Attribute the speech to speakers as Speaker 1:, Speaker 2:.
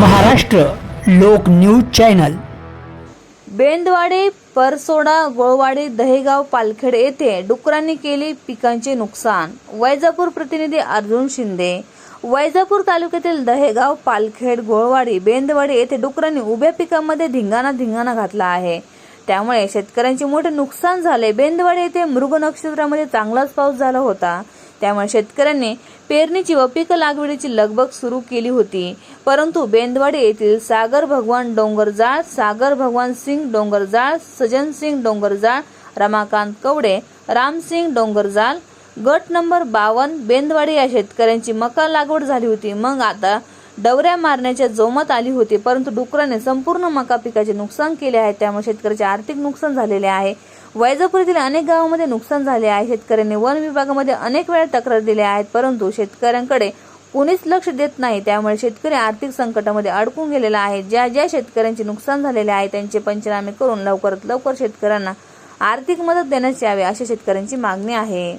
Speaker 1: Maharashtra Lok news channel.
Speaker 2: बेंदवाडे Parsoda Golwadi Dahegaon Palkhed येथे डुकरांनी केले पिकांचे नुकसान. वैजापूर प्रतिनिधी अर्जुन शिंदे. वैजापूर तालुक्यातील दहेगाव पालखेड गोळवाडी बेंदवाडी येथे डुकरांनी उभ्या पिकांमध्ये धिंगाणा धिंगाणा घातला आहे. त्यामुळे शेतकऱ्यांचे मोठे नुकसान झाले. बेंदवाडी येथे मृग नक्षत्रामध्ये चांगलाच पाऊस झाला होता. त्यामुळे शेतकऱ्यांनी पेरणीची व पीक लागवडीची लगबग सुरू केली होती. परंतु बेंदवाडी येथील सागर भगवान डोंगरजाळ सागर भगवान सिंग डोंगरजाळ सजन सिंग डोंगरजाळ रमाकांत कवडे रामसिंग डोंगरजाळ गट नंबर बावन्न बेंदवाडी या शेतकऱ्यांची मका लागवड झाली होती. मग आता डवऱ्या मारण्याच्या जोमात आली होती परंतु डुकराने संपूर्ण मका पिकाचे नुकसान केले आहे. त्यामुळे शेतकऱ्याचे आर्थिक नुकसान झालेले आहे. वैजापूर येथील अनेक गावांमध्ये नुकसान झाले आहे. शेतकऱ्यांनी वन विभागामध्ये अनेक वेळा तक्रार दिल्या आहेत परंतु शेतकऱ्यांकडे कोणीच लक्ष देत नाही. त्यामुळे शेतकरी आर्थिक संकटामध्ये अडकून गेलेला आहे. ज्या ज्या शेतकऱ्यांचे नुकसान झालेले आहे त्यांचे पंचनामे करून लवकरात लवकर शेतकऱ्यांना आर्थिक मदत देण्यात यावे अशी शेतकऱ्यांची मागणी आहे.